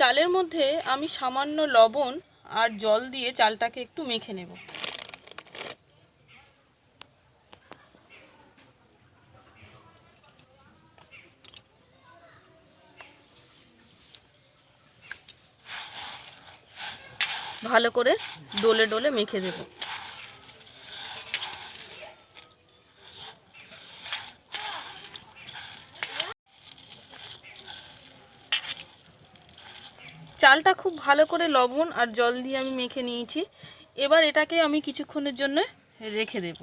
চালের মধ্যে আমি সামান্য লবণ আর জল দিয়ে চালটাকে একটু মেখে নেব। ভালো করে ডোলে ডোলে মেখে দেব। চালটা খুব ভালো করে লবণ আর জল দিয়ে আমি মেখে নিয়েছি। এবার এটাকে আমি কিছুক্ষণের জন্য রেখে দেব।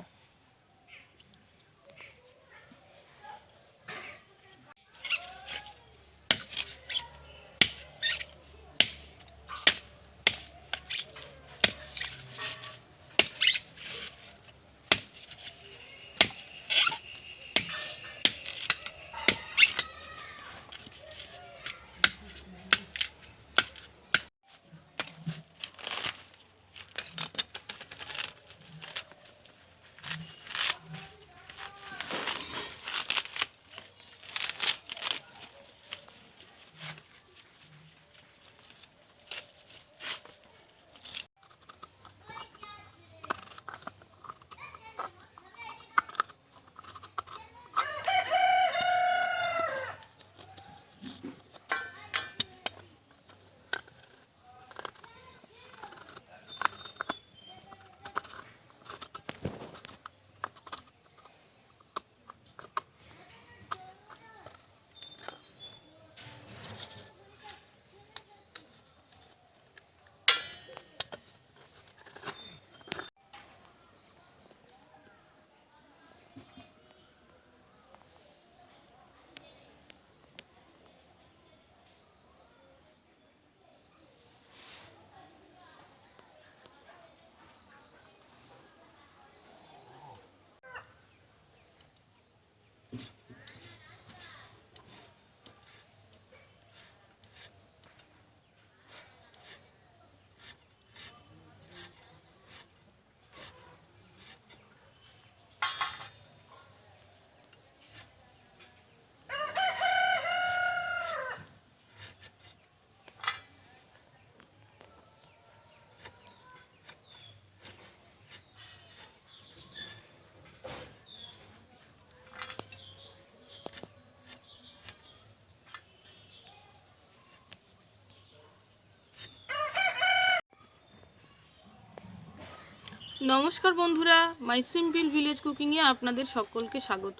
নমস্কার বন্ধুরা, মাই সিম্পল ভিলেজ কুকিংয়ে আপনাদের সকলকে স্বাগত।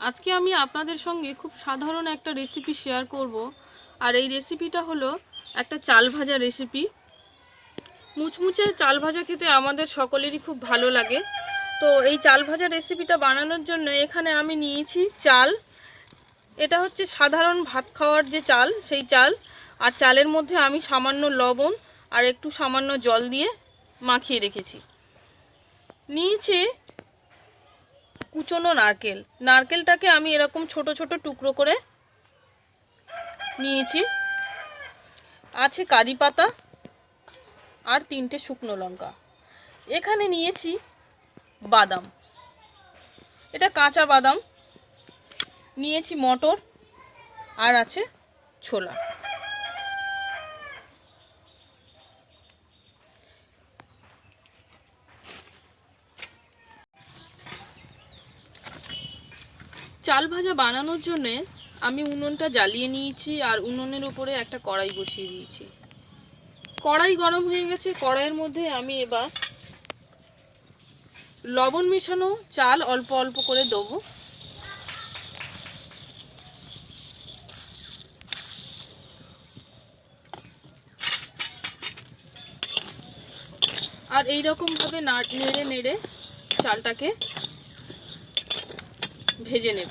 আজকে আমি আপনাদের সঙ্গে খুব সাধারণ একটা রেসিপি শেয়ার করব। আর এই রেসিপিটা হলো একটা চাল ভাজা রেসিপি মুচমুচে চাল ভাজা খেতে আমাদের সকলেরই খুব ভালো লাগে। তো এই চাল ভাজা রেসিপিটা বানানোর জন্য এখানে আমি নিয়েছি চাল। এটা হচ্ছে সাধারণ ভাত খাওয়ার যে চাল, সেই চাল। আর চালের মধ্যে আমি সামান্য লবণ আর একটু সামান্য জল দিয়ে মাখিয়ে রেখেছি। নিয়েছি কুচনো নারকেল। নারকেলটাকে আমি এরকম ছোট ছোট টুকরো করে নিয়েছি। আছে কারি পাতা আর তিনটে শুকনো লঙ্কা। এখানে নিয়েছি বাদাম। এটা কাঁচা বাদাম। নিয়েছি মটর আর আছে ছোলা। চাল ভাজা বানানোর জন্যে আমি উনুনটা জ্বালিয়ে নিয়েছি আর উনুনের উপরে একটা কড়াই বসিয়ে দিয়েছি। কড়াই গরম হয়ে গেছে, কড়াইয়ের মধ্যে আমি এবার লবণ মেশানো চাল অল্প অল্প করে দেবো। আর এই রকমভাবে নেড়ে নেড়ে চালটাকে ভেজে নেব।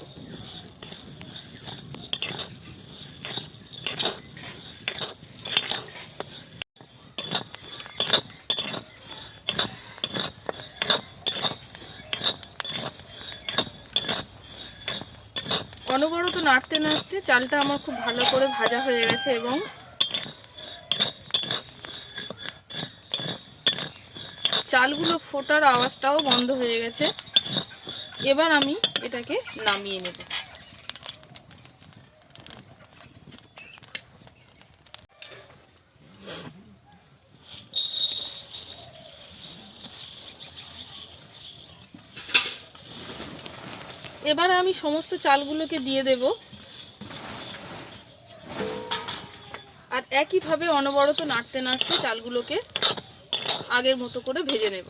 অনবরত নাড়তে নাড়তে চালটা আমার খুব ভালো করে ভাজা হয়ে গেছে এবং চালগুলো ফোটার আওয়াজটাও বন্ধ হয়ে গেছে। এবার আমি এটাকে নামিয়ে নেব। এবার আমি সমস্ত চালগুলোকে দিয়ে দেব। আর একইভাবে অনবরত নাড়তে নাড়তে চালগুলোকে আগের মতো করে ভেজে নেব।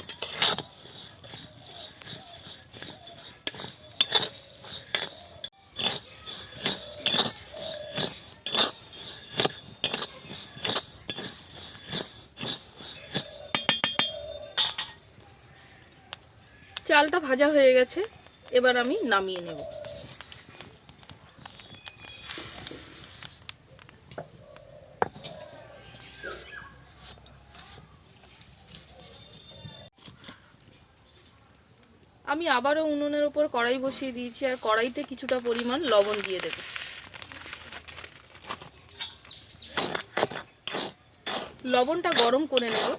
চালটা ভাজা হয়ে গেছে, এবার আমি নামিয়ে নেব। আমি আবারও উনুনের উপর কড়াই বসিয়ে দিয়েছি, আর কড়াইতে কিছুটা পরিমাণ লবণ দিয়ে দেব। লবণটা গরম করে নেব।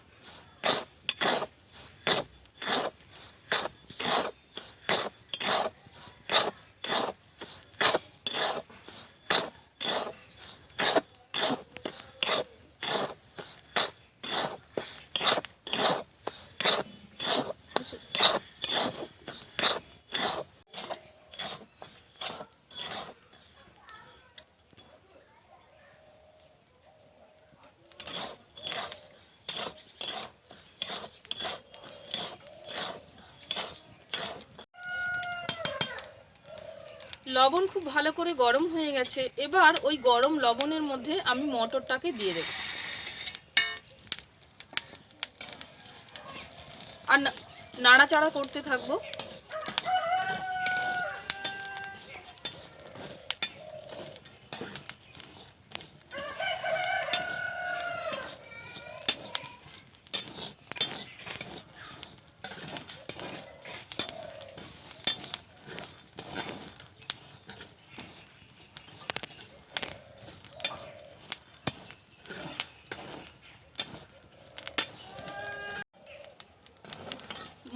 লবণ খুব ভালো করে গরম হয়ে গেছে। এবার ওই গরম লবণের মধ্যে আমি মটরটাকে দিয়ে দেব। আর নাড়াচাড়া করতে থাকব।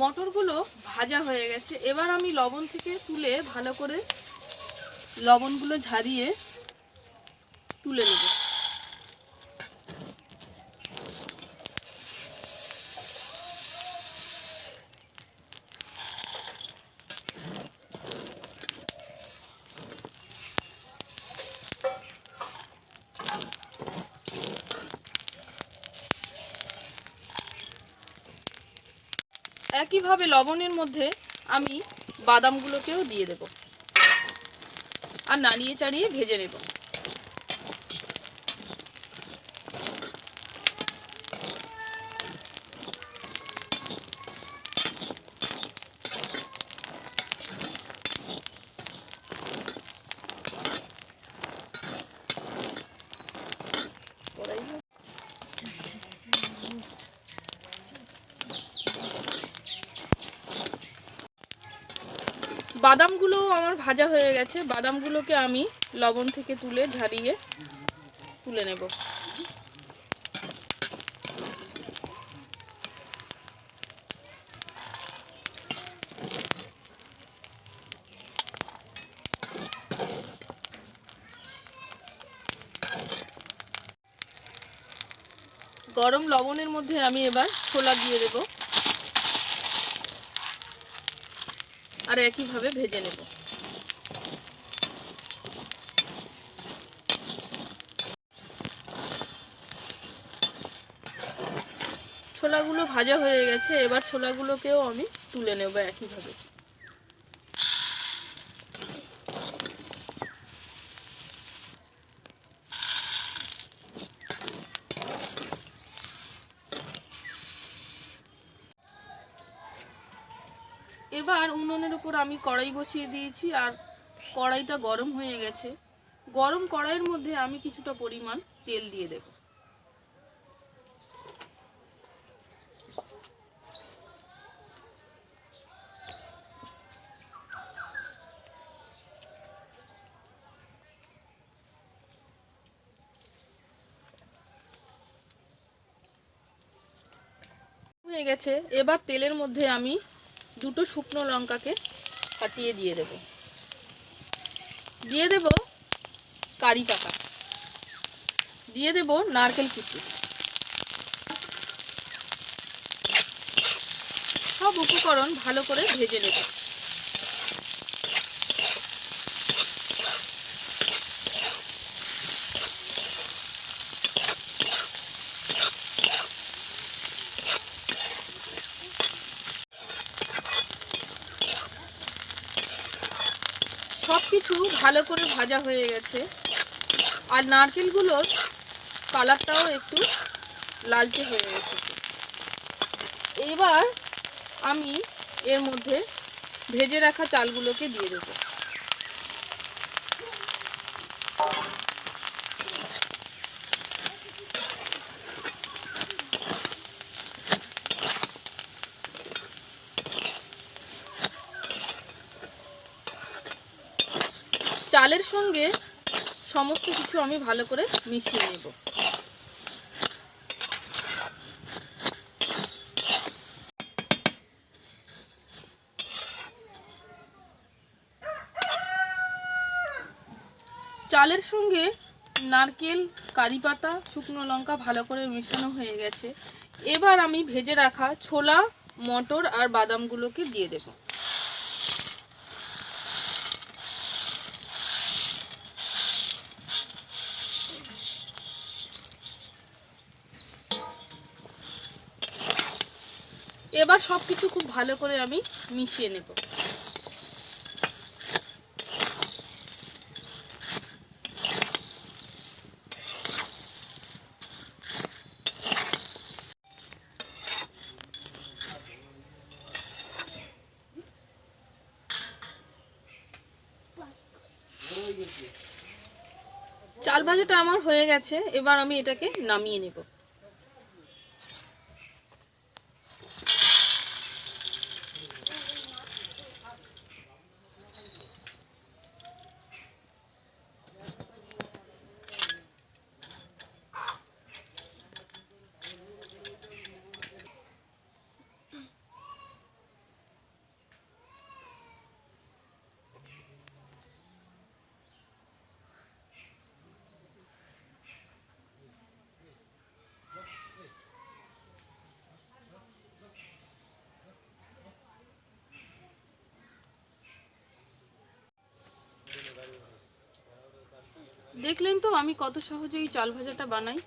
মটরগুলো ভাজা হয়ে গেছে। এবার আমি লবণ থেকে তুলে ভালো করে লবণগুলো ঝারিয়ে তুলে নেব। একইভাবে লবণের মধ্যে আমি বাদামগুলোকেও দিয়ে দেব। আর নাড়িয়ে চাড়িয়ে ভেজে নেব কড়াই বাদামগুলো আমার ভাজা হয়ে গেছে। বাদামগুলোকে আমি লবণ থেকে তুলে ঝারিয়ে তুলে নেব। গরম লবণের মধ্যে আমি এবার ছোলা দিয়ে দেবো। আর একইভাবে ভেজে নেব। ছোলাগুলো ভাজা হয়ে গেছে এবার ছোলাগুলোকেও আমি তুলে নেব একইভাবে এবার উনুনের উপর আমি কড়াই বসিয়ে দিয়েছি আর কড়াইটা গরম হয়ে গেছে। গরম কড়াইয়ের মধ্যে আমি কিছুটা পরিমাণ তেল দিয়ে দেব। হয়ে গেছে। এবার তেলের মধ্যে আমি দুটো শুকনো লঙ্কাকে ফাটিয়ে দিয়ে দেব। দিয়ে দেব কারি পাতা। দিয়ে দেব নারকেল কুচি। সব উপকরণ ভালো করে ভেজে নেব। ভালো করে ভাজা হয়ে গেছে। আর নারকেলগুলোর কালারটাও একটু লালচে হয়ে গেছে। এবার আমি এর মধ্যে ভেজে রাখা চালগুলোকে দিয়ে দেবো চালের সঙ্গে সমস্ত কিছু আমি ভালো করে মিশিয়ে নেব। চালের সঙ্গে নারকেল, কারি পাতা, শুকনো লঙ্কা ভালো করে মেশানো হয়ে গেছে। এবার আমি ভেজে রাখা ছোলা, মটর আর বাদামগুলোকে দিয়ে দেবো। এবার সব কিছু খুব ভালো করে আমি মিশিয়ে নেব। চাল ভাজাটা আমার হয়ে গেছে, এবার আমি এটাকে নামিয়ে নেব। দেখলেন তো আমি কত সহজে এই চাল ভাজাটা বানাই।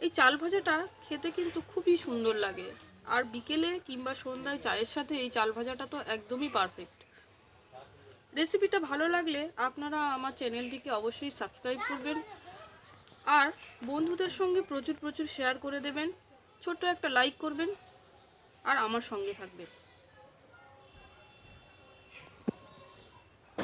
এই চাল ভাজাটা খেতে কিন্তু খুবই সুন্দর লাগে। আর বিকেলে কিংবা সন্ধ্যায় চায়ের সাথে এই চাল ভাজাটা তো একদমই পারফেক্ট রেসিপিটা ভালো লাগলে আপনারা আমার চ্যানেলটিকে অবশ্যই সাবস্ক্রাইব করবেন। আর বন্ধুদের সঙ্গে প্রচুর প্রচুর শেয়ার করে দেবেন। ছোট্ট একটা লাইক করবেন। আর আমার সঙ্গে থাকবেন।